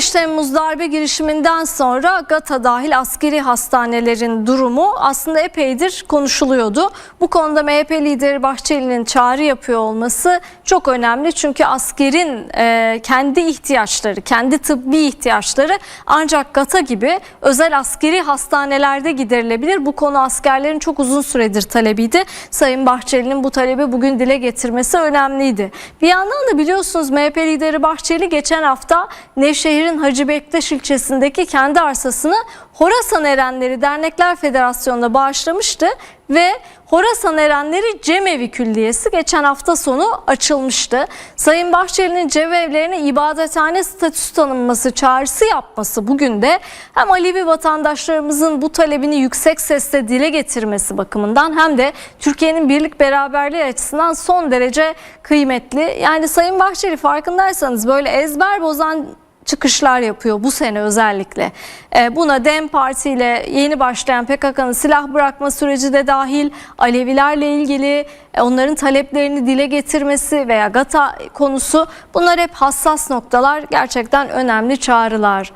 15 Temmuz darbe girişiminden sonra GATA dahil askeri hastanelerin durumu aslında epeydir konuşuluyordu. Bu konuda MHP lideri Bahçeli'nin çağrı yapıyor olması çok önemli. Çünkü askerin e, kendi ihtiyaçları, kendi tıbbi ihtiyaçları ancak GATA gibi özel askeri hastanelerde giderilebilir. Bu konu askerlerin çok uzun süredir talebiydi. Sayın Bahçeli'nin bu talebi bugün dile getirmesi önemliydi. Bir yandan da biliyorsunuz MHP lideri Bahçeli geçen hafta Nevşehir'in Hacı Bektaş ilçesindeki kendi arsasını Horasan Erenleri Dernekler Federasyonu'na bağışlamıştı ve Horasan Erenleri Cemevi Külliyesi geçen hafta sonu açılmıştı. Sayın Bahçeli'nin cemevlerine ibadethane statüsü tanınması çağrısı yapması bugün de hem Alevi vatandaşlarımızın bu talebini yüksek sesle dile getirmesi bakımından hem de Türkiye'nin birlik beraberliği açısından son derece kıymetli. Yani Sayın Bahçeli farkındaysanız böyle ezber bozan çıkışlar yapıyor bu sene özellikle. Ee, Buna DEM Parti ile yeni başlayan PKK'nın silah bırakma süreci de dahil Alevilerle ilgili e, onların taleplerini dile getirmesi veya GATA konusu bunlar hep hassas noktalar gerçekten önemli çağrılar.